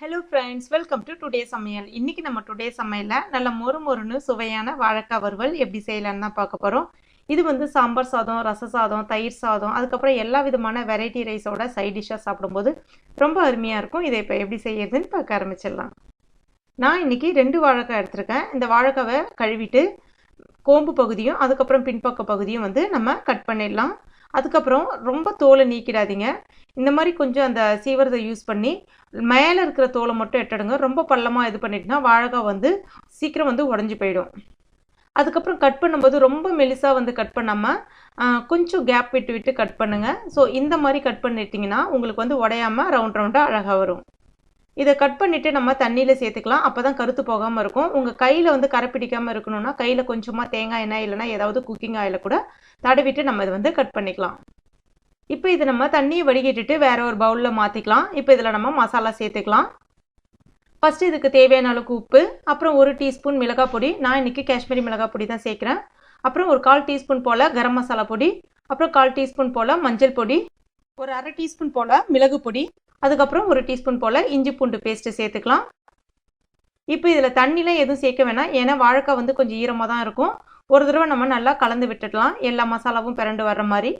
Hello friends welcome to today சமையல். இன்னைக்கு நம்ம டுடே சமையலில் நல்ல மொறு மொறுன்னு சுவையான வாழைக்காய் வறுவல் எப்படி செய்யலான்னு தான் பார்க்க போகிறோம் இது வந்து சாம்பார் சாதம் ரச சாதம் தயிர் சாதம் அதுக்கப்புறம் எல்லா விதமான வெரைட்டி ரைஸோட சைட் டிஷ்ஷாக சாப்பிடும்போது ரொம்ப அருமையாக இருக்கும். இதை இப்போ எப்படி செய்யறதுன்னு பார்க்க ஆரம்பிச்சிடலாம். நான் இன்னைக்கு ரெண்டு வாழைக்காய் எடுத்திருக்கேன். இந்த வாழைக்காவை கழுவிட்டு கோம்பு பகுதியும் அதுக்கப்புறம் பின்பக்க பகுதியும் வந்து நம்ம கட் பண்ணிடலாம். அதுக்கப்புறம் ரொம்ப தோலை நீக்கிடாதீங்க. இந்த மாதிரி கொஞ்சம் அந்த சீவரத்தை யூஸ் பண்ணி மேலே இருக்கிற தோலை மட்டும் எட்டடுங்க. ரொம்ப பள்ளமாக இது பண்ணிட்டுனா வாழைக்காய் வந்து சீக்கிரம் வந்து உடஞ்சி போயிடும். அதுக்கப்புறம் கட் பண்ணும்போது ரொம்ப மெலிசாக வந்து கட் பண்ணாமல் கொஞ்சம் கேப் விட்டு விட்டு கட் பண்ணுங்கள் ஸோ இந்த மாதிரி கட் பண்ணிட்டீங்கன்னா உங்களுக்கு வந்து உடையாமல் ரவுண்ட் ரவுண்டாக அழகாக வரும். இதை கட் பண்ணிவிட்டு நம்ம தண்ணியில் சேர்த்துக்கலாம். அப்போ தான் கருத்து போகாமல் இருக்கும். உங்கள் கையில் வந்து கரை பிடிக்காமல் இருக்கணும்னா கையில் கொஞ்சமாக தேங்காய் எண்ணெய் இல்லைனா ஏதாவது குக்கிங் ஆயில் கூட தடவிட்டு நம்ம இதை வந்து கட் பண்ணிக்கலாம். இப்போ இதை நம்ம தண்ணியை வடிகட்டிட்டு வேற ஒரு பவுலில் மாற்றிக்கலாம் இப்போ இதில் நம்ம மசாலா சேர்த்துக்கலாம். ஃபஸ்ட்டு இதுக்கு தேவையான அளவுக்கு உப்பு அப்புறம் ஒரு டீஸ்பூன் மிளகாய் பொடி. நான் இன்றைக்கி காஷ்மீரி மிளகாய் பொடி தான் சேர்க்குறேன். அப்புறம் ஒரு கால் டீஸ்பூன் போல் கரம் மசாலா பொடி. அப்புறம் கால் டீஸ்பூன் போல் மஞ்சள் பொடி. ஒரு அரை டீஸ்பூன் போல் மிளகு பொடி. அதுக்கப்புறம் ஒரு டீஸ்பூன் போல் இஞ்சி பூண்டு பேஸ்ட்டு சேர்த்துக்கலாம். இப்போ இதில் தண்ணிலாம் எதுவும் சேர்க்க வேணாம். ஏன்னா வாழைக்காய் வந்து கொஞ்சம் ஈரமாக தான் இருக்கும். ஒரு தடவை நம்ம நல்லா கலந்து விட்டுடலாம். எல்லா மசாலாவும் பிறண்டு வர்ற மாதிரி.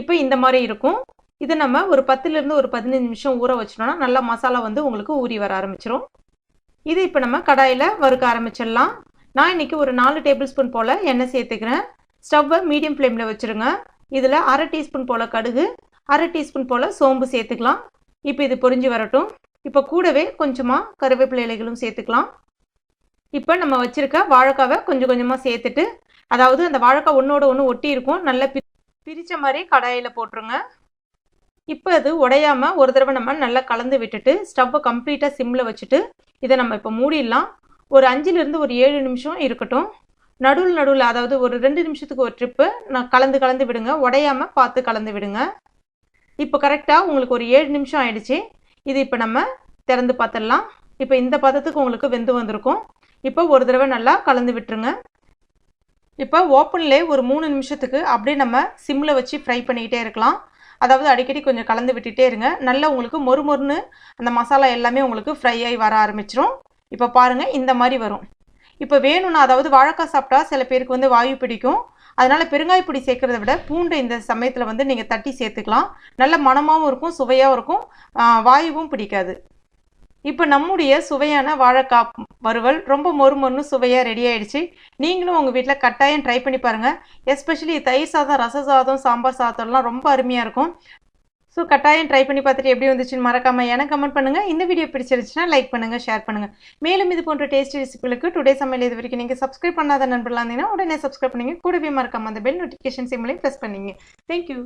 இப்போ இந்த மாதிரி இருக்கும். இதை நம்ம ஒரு பத்துலேருந்து ஒரு பதினஞ்சு நிமிஷம் ஊற வச்சிட்டோம்னா நல்லா மசாலா வந்து உங்களுக்கு ஊறி வர ஆரம்பிச்சிரும். இது இப்போ நம்ம கடாயில் வறுக்க ஆரம்பிச்சிடலாம். நான் இன்றைக்கி ஒரு நாலு டேபிள் ஸ்பூன் போல் எண்ணெய் சேர்த்துக்கிறேன். ஸ்டவ்வை மீடியம் ஃப்ளேமில் வச்சுருங்க. இதில் அரை டீஸ்பூன் போல் கடுகு அரை டீஸ்பூன் போல் சோம்பு சேர்த்துக்கலாம். இப்போ இது பொரிஞ்சு வரட்டும். இப்போ கூடவே கொஞ்சமாக கருவேப்பிலை இலைகளும் சேர்த்துக்கலாம். இப்போ நம்ம வச்சுருக்க வாழைக்காவை கொஞ்சம் கொஞ்சமாக சேர்த்துட்டு அதாவது அந்த வாழைக்காய் ஒன்றோட ஒன்று ஒட்டி இருக்கும். நல்லா பி பிரித்த மாதிரி கடாயில் போட்டுருங்க. இப்போ அது உடையாமல் ஒரு தடவை நம்ம நல்லா கலந்து விட்டுட்டு ஸ்டவ்வை கம்ப்ளீட்டாக சிம்மில் வச்சுட்டு இதை நம்ம இப்போ மூடிடலாம். ஒரு அஞ்சுலேருந்து ஒரு ஏழு நிமிஷம் இருக்கட்டும். நடுவில் நடுவில் அதாவது ஒரு ரெண்டு நிமிஷத்துக்கு ஒரு ட்ரிப்பு நான் கலந்து கலந்து விடுங்க. உடையாமல் பார்த்து கலந்து விடுங்க. இப்போ கரெக்டாக உங்களுக்கு ஒரு ஏழு நிமிஷம் ஆயிடுச்சு. இது இப்போ நம்ம திறந்து பார்த்துடலாம். இப்போ இந்த பதத்துக்கு உங்களுக்கு வெந்து வந்திருக்கும். இப்போ ஒரு தடவை நல்லா கலந்து விட்டுருங்க. இப்போ ஓப்பன்லேயே ஒரு மூணு நிமிஷத்துக்கு அப்படியே நம்ம சிம்மில் வச்சு ஃப்ரை பண்ணிக்கிட்டே இருக்கலாம். அதாவது அடிக்கடி கொஞ்சம் கலந்து விட்டுகிட்டே இருங்க. நல்லா உங்களுக்கு மொறு மொறுன்னு அந்த மசாலா எல்லாமே உங்களுக்கு ஃப்ரை ஆகி வர ஆரம்பிச்சிரும். இப்போ பாருங்கள் இந்த மாதிரி வரும். இப்போ வேணும்னா அதாவது வாழைக்காய் சாப்பிட்டா சில பேருக்கு வந்து வாயு பிடிக்கும். அதனால் பெருங்காய பொடி சேர்க்குறத விட பூண்டு இந்த சமயத்தில் வந்து நீங்கள் தட்டி சேர்த்துக்கலாம். நல்ல மணமாகவும் இருக்கும் சுவையாகவும் இருக்கும். வாயுவும் பிடிக்காது. இப்போ நம்முடைய சுவையான வாழைக்காய் வறுவல் ரொம்ப மொறு மொறுன்னு சுவையாக ரெடி ஆகிடுச்சு நீங்களும் உங்கள் வீட்டில் கட்டாயம் ட்ரை பண்ணி பாருங்கள் எஸ்பெஷலி தயிர் சாதம் ரச சாதம் சாம்பார் சாதம்லாம் ரொம்ப அருமையாக இருக்கும். ஸோ கட்டாயம் ட்ரை பண்ணி பார்த்துட்டு எப்படி வந்துச்சுன்னு மறக்காமல் எனக்கு கமெண்ட் பண்ணுங்கள் இந்த வீடியோ பிடிச்சிருச்சுன்னா லைக் பண்ணுங்கள் ஷேர் பண்ணுங்கள் மேலும் இது போன்ற டேஸ்டி ரெசிபிகளுக்கு டுடே சமையல் இது வரைக்கும் நீங்கள் சப்ஸ்கிரைப் பண்ணாத நண்பர்களாக இருந்தீங்கன்னா உடனே சப்ஸ்கிரைப் பண்ணிங்க. கூடவே மறக்காமல் அந்த பெல் நோட்டிஃபிகேஷன் சிம்லையும் ப்ரெஸ் பண்ணிங்க. Thank you